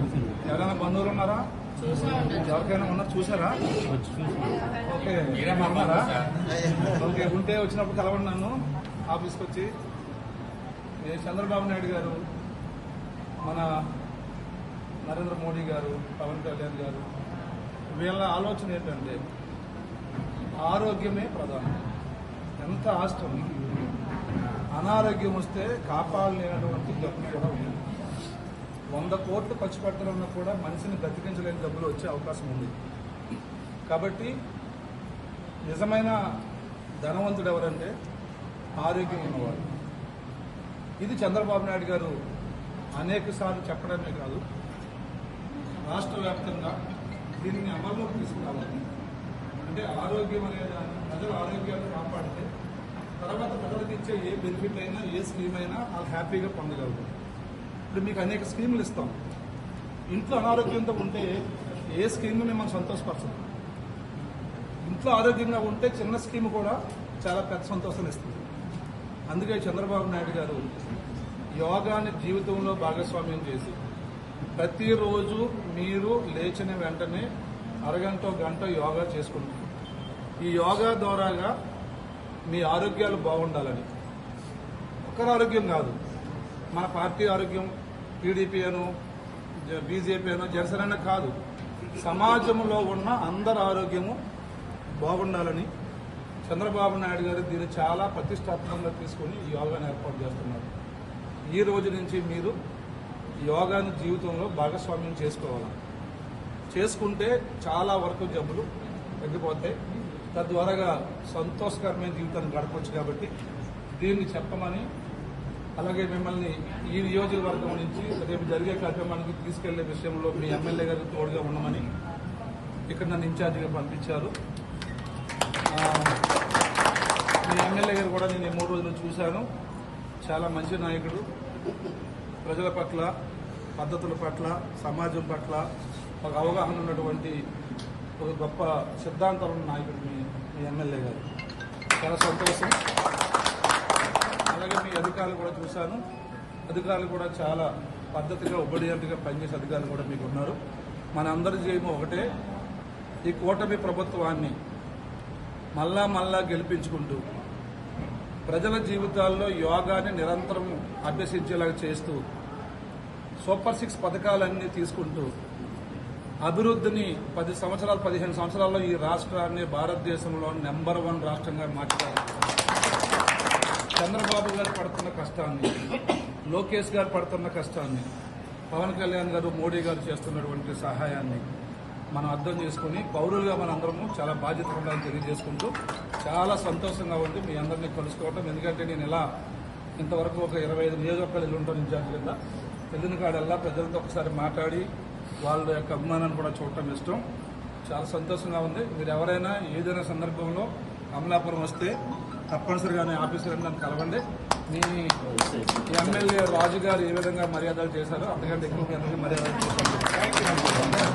ఎవరైనా బంధువులు ఉన్నారా? ఎవరికైనా ఉన్నారు చూసారా? ఓకే ఉన్నారా? ఓకే ఉంటే వచ్చినప్పుడు కలవండి నన్ను ఆఫీస్కి వచ్చి. ఏ చంద్రబాబు నాయుడు గారు మన నరేంద్ర మోడీ గారు పవన్ కళ్యాణ్ గారు వీళ్ళ ఆలోచన ఏంటంటే ఆరోగ్యమే ప్రధానం. ఎంత ఆస్తి అనారోగ్యం వస్తే కాపాడలేనటువంటి జబ్బు కూడా ఉంది. వంద కోట్లు ఖర్చు పెట్టాలన్నా కూడా మనిషిని బ్రతికించలేని డబ్బులు వచ్చే అవకాశం ఉంది. కాబట్టి నిజమైన ధనవంతుడు ఎవరంటే ఆరోగ్యం ఉన్నవాడు. ఇది చంద్రబాబు నాయుడు గారు అనేక సార్లు చెప్పడమే కాదు రాష్ట్ర వ్యాప్తంగా దీనిని అమల్లోకి తీసుకురావాలి. అంటే ఆరోగ్యం అనే దాన్ని ప్రజల ఆరోగ్యాన్ని కాపాడితే తర్వాత ప్రజలకు ఇచ్చే ఏ బెనిఫిట్ అయినా ఏ స్కీమ్ అయినా వాళ్ళు హ్యాపీగా పొందగలరు ఇప్పుడు మీకు అనేక స్కీములు ఇస్తాం. ఇంట్లో అనారోగ్యంతో ఉంటే ఏ స్కీమ్ మిమ్మల్ని సంతోషపరచదు. ఇంట్లో ఆరోగ్యంగా ఉంటే చిన్న స్కీమ్ కూడా చాలా పెద్ద సంతోషాన్ని ఇస్తుంది. అందుకే చంద్రబాబు నాయుడు గారు యోగాని జీవితంలో భాగస్వామ్యం చేసి ప్రతిరోజు మీరు లేచిన వెంటనే అరగంట గంట యోగా చేసుకుంటారు ఈ యోగా ద్వారాగా మీ ఆరోగ్యాలు బాగుండాలని. ఒకరి ఆరోగ్యం కాదు. మన పార్టీ ఆరోగ్యం టీడీపీ అను బీజేపీ అను జనసేన కాదు. సమాజంలో ఉన్న అందరి ఆరోగ్యము బాగుండాలని చంద్రబాబు నాయుడు గారు దీన్ని చాలా ప్రతిష్టాత్మకంగా తీసుకొని ఈ యోగాను ఏర్పాటు చేస్తున్నారు. ఈ రోజు నుంచి మీరు యోగాను జీవితంలో భాగస్వామ్యం చేసుకోవాలి. చేసుకుంటే చాలా వరకు జబ్బులు తగ్గిపోతాయి. తద్వారాగా సంతోషకరమైన జీవితాన్ని గడపవచ్చు కాబట్టి దీన్ని చెప్పమని అలాగే మిమ్మల్ని ఈ నియోజకవర్గం నుంచి రేపు జరిగే కార్యక్రమానికి తీసుకెళ్ళే విషయంలో మీ ఎమ్మెల్యే గారికి తోడుగా ఉండమని ఇక్కడ నన్ను ఇన్ఛార్జిగా పంపించారు. మీ ఎమ్మెల్యే గారు కూడా నేను మూడు రోజులు చూశాను. చాలా మంచి నాయకుడు. ప్రజల పట్ల పద్ధతుల పట్ల సమాజం పట్ల ఒక అవగాహన ఉన్నటువంటి ఒక గొప్ప సిద్ధాంతం ఉన్న నాయకుడు మీ ఎమ్మెల్యే గారు. చాలా సంతోషం. అలాగే మీ అధికారులు కూడా చూశాను. అధికారులు కూడా చాలా పద్ధతిగా ఒబడియంట్గా పనిచేసే అధికారులు కూడా మీకు ఉన్నారు. మన అందరి జయము ఒకటే. ఈ కూటమి ప్రభుత్వాన్ని మళ్ళా మళ్ళా గెలిపించుకుంటూ ప్రజల జీవితాల్లో యోగాని నిరంతరం అభ్యసించేలాగా చేస్తూ సూపర్ సిక్స్ పథకాలన్నీ తీసుకుంటూ అభివృద్ధిని పది సంవత్సరాలు పదిహేను సంవత్సరాల్లో ఈ రాష్ట్రాన్ని భారతదేశంలో నెంబర్ వన్ రాష్ట్రంగా మార్చారు. చంద్రబాబు గారు పడుతున్న కష్టాన్ని లోకేష్ గారు పడుతున్న కష్టాన్ని పవన్ కళ్యాణ్ గారు మోడీ గారు చేస్తున్నటువంటి సహాయాన్ని మనం అర్థం చేసుకుని పౌరులుగా మనందరము చాలా బాధ్యత ఉండాలని తెలియజేసుకుంటూ చాలా సంతోషంగా ఉంది మీ అందరినీ కలుసుకోవటం. ఎందుకంటే నేను ఇలా ఇంతవరకు ఒక ఇరవై ఐదు నియోజకవర్గాలు ఉంటాను ఇన్ఛార్జ్ కింద. వెళ్ళిన కాడల్లా ప్రజలతో ఒకసారి మాట్లాడి వాళ్ళ యొక్క అభిమానాన్ని కూడా చూడటం ఇష్టం. చాలా సంతోషంగా ఉంది. మీరు ఎవరైనా ఏదైనా సందర్భంలో అమలాపురం వస్తే తప్పనిసరిగా నేను ఆఫీసర్ నన్ను కలవండి. మీ ఎమ్మెల్యే రాజు గారు ఏ విధంగా మర్యాదలు చేశారో అంతకంటే ఎక్కువ మర్యాదలు చేశారు